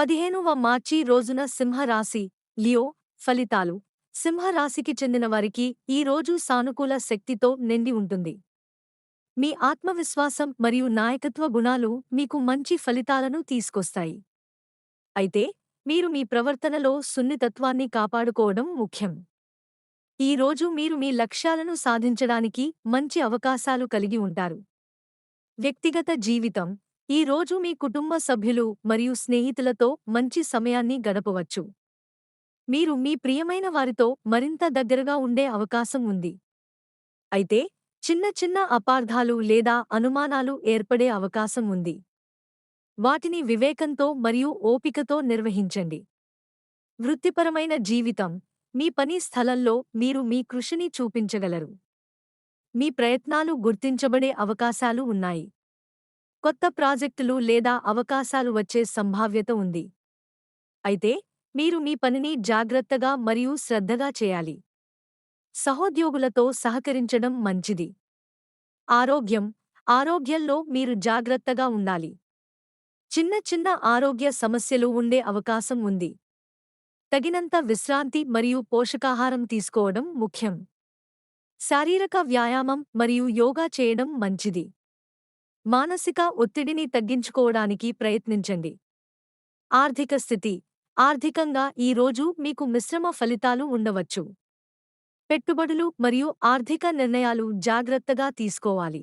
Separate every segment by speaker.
Speaker 1: పదిహేనువ మార్చి రోజున సింహరాశి లియో ఫలితాలు. సింహరాశికి చెందిన వారికి ఈ రోజు సానుకూల శక్తితో నిండి ఉంటుంది. మీ ఆత్మవిశ్వాసం మరియు నాయకత్వ గుణాలు మీకు మంచి ఫలితాలను తీసుకొస్తాయి. అయితే మీరు మీ ప్రవర్తనలో సున్నితత్వాన్ని కాపాడుకోవడం ముఖ్యం. ఈ రోజు మీరు మీ లక్ష్యాలను సాధించడానికి మంచి అవకాశాలు కలిగి ఉంటారు. వ్యక్తిగత జీవితం ఈ రోజు మీ కుటుంబ సభ్యులు మరియు స్నేహితులతో మంచి సమయాన్ని గడపవచ్చు. మీరు మీ ప్రియమైన వారితో మరింత దగ్గరగా ఉండే అవకాశం ఉంది. అయితే చిన్న చిన్న అపార్థాలు లేదా అనుమానాలు ఏర్పడే అవకాశం ఉంది. వాటిని వివేకంతో మరియు ఓపికతో నిర్వహించండి. వృత్తిపరమైన జీవితం మీ పని స్థలంలో మీరు మీ కృషిని చూపించగలరు. మీ ప్రయత్నాలు గుర్తించబడే అవకాశాలు ఉన్నాయి. కొత్త ప్రాజెక్టులు లేదా అవకాశాలు వచ్చే సంభావ్యత ఉంది. అయితే మీరు మీ పనిని జాగ్రత్తగా మరియు శ్రద్ధగా చేయాలి. సహోద్యోగులతో సహకరించడం మంచిది. ఆరోగ్యం ఆరోగ్యంలో మీరు జాగ్రత్తగా ఉండాలి. చిన్న చిన్న ఆరోగ్య సమస్యలు ఉండే అవకాశం ఉంది. తగినంత విశ్రాంతి మరియు పోషకాహారం తీసుకోవడం ముఖ్యం. శారీరక వ్యాయామం మరియు యోగా చేయడం మంచిది. మానసిక ఒత్తిడిని తగ్గించుకోవడానికి ప్రయత్నించండి. ఆర్థిక స్థితి. ఆర్థికంగా ఈ రోజు మీకు మిశ్రమ ఫలితాలు ఉండవచ్చు. పెట్టుబడులు మరియు ఆర్థిక నిర్ణయాలు జాగ్రత్తగా తీసుకోవాలి.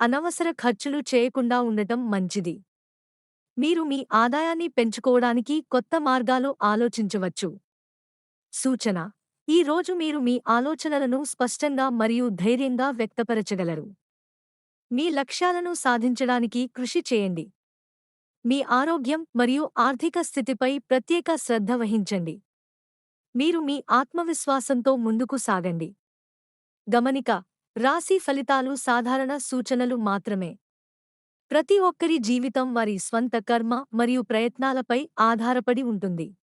Speaker 1: అనవసర ఖర్చులు చేయకుండా ఉండటం మంచిది. మీరు మీ ఆదాయాన్ని పెంచుకోవడానికి కొత్త మార్గాలు ఆలోచించవచ్చు. సూచన. ఈ రోజు మీరు మీ ఆలోచనలను స్పష్టంగా మరియు ధైర్యంగా వ్యక్తపరచగలరు. మీ లక్ష్యాలను సాధించడానికి కృషి చేయండి. మీ ఆరోగ్యం మరియు ఆర్థిక స్థితిపై ప్రత్యేక శ్రద్ధ వహించండి. మీరు మీ ఆత్మవిశ్వాసంతో ముందుకు సాగండి. గమనిక రాశి ఫలితాలు సాధారణ సూచనలు మాత్రమే. ప్రతి ఒక్కరి జీవితం వారి స్వంత కర్మ మరియు ప్రయత్నాలపై ఆధారపడి ఉంటుంది.